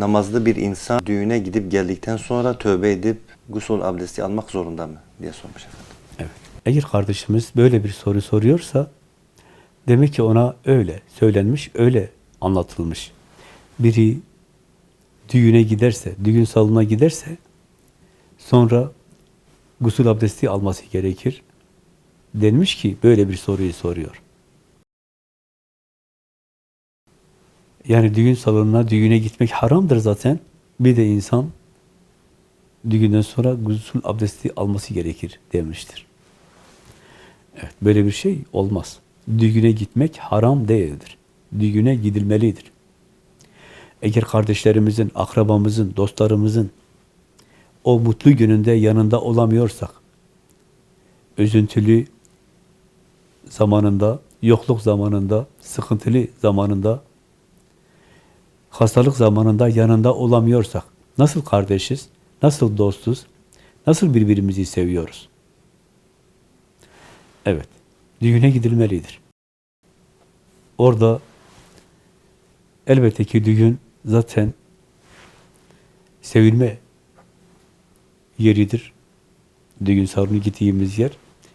namazlı bir insan düğüne gidip geldikten sonra tövbe edip gusül abdesti almak zorunda mı diye sormuş efendim. Evet. Eğer kardeşimiz böyle bir soru soruyorsa demek ki ona öyle söylenmiş, öyle anlatılmış. Biri düğüne giderse, düğün salonuna giderse sonra gusül abdesti alması gerekir. Denmiş ki böyle bir soruyu soruyor. Yani düğün salonuna, düğüne gitmek haramdır zaten. Bir de insan düğünden sonra gusül abdesti alması gerekir demiştir. Evet, böyle bir şey olmaz. Düğüne gitmek haram değildir. Düğüne gidilmelidir. Eğer kardeşlerimizin, akrabamızın, dostlarımızın o mutlu gününde yanında olamıyorsak, üzüntülü zamanında, yokluk zamanında, sıkıntılı zamanında, hastalık zamanında yanında olamıyorsak, nasıl kardeşiz, nasıl dostuz, nasıl birbirimizi seviyoruz? Evet, düğüne gidilmelidir. Orada elbette ki düğün zaten sevilme yeridir. Düğün salonu gittiğimiz yer.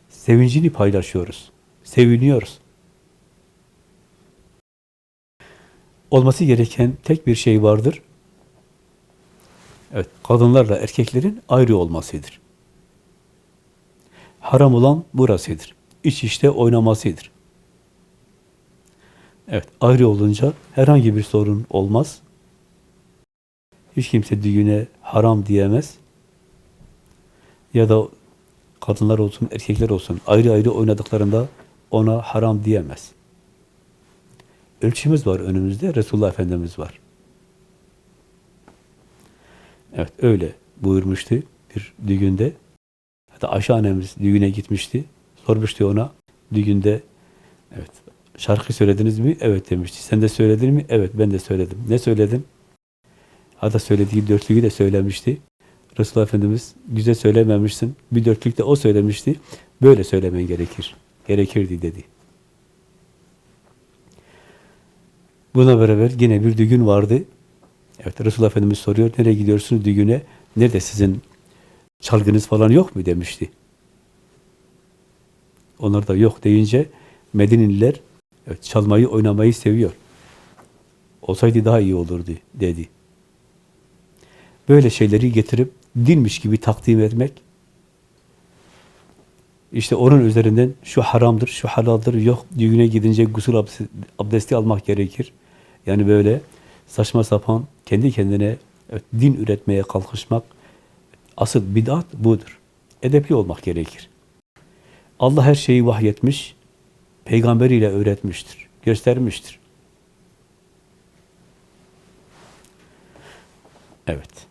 Sevincini paylaşıyoruz. Seviniyoruz. Olması gereken tek bir şey vardır. Evet, kadınlarla erkeklerin ayrı olmasıdır. Haram olan burasıdır. İç işte oynamasıdır. Evet, ayrı olunca herhangi bir sorun olmaz. Hiç kimse düğüne haram diyemez. Ya da kadınlar olsun, erkekler olsun ayrı ayrı oynadıklarında ona haram diyemez. Ölçümüz var önümüzde, Resulullah Efendimiz var. Evet, öyle buyurmuştu bir düğünde. Hatta Ayşe annemiz düğüne gitmişti. Sormuştu ona düğünde evet şarkı söylediniz mi? Evet demişti. Sen de söyledin mi? Evet ben de söyledim. Ne söyledin? Hatta söylediği dörtlüğü de söylemişti. Resulullah Efendimiz güzel söylememişsin. Bir dörtlük de o söylemişti. Böyle söylemen gerekir. Gerekirdi dedi. Buna beraber yine bir düğün vardı. Evet Resulullah Efendimiz soruyor. Nereye gidiyorsunuz düğüne? Nerede sizin çalgınız falan yok mu demişti. Onlar da yok deyince Medineliler evet, çalmayı, oynamayı seviyor. Olsaydı daha iyi olurdu dedi. Böyle şeyleri getirip dinmiş gibi takdim etmek, işte onun üzerinden şu haramdır, şu halaldır, yok düğüne gidince gusül abdesti almak gerekir. Yani böyle saçma sapan, kendi kendine evet, din üretmeye kalkışmak, asıl bid'at budur. Edepli olmak gerekir. Allah her şeyi vahyetmiş, peygamberiyle öğretmiştir, göstermiştir. Evet.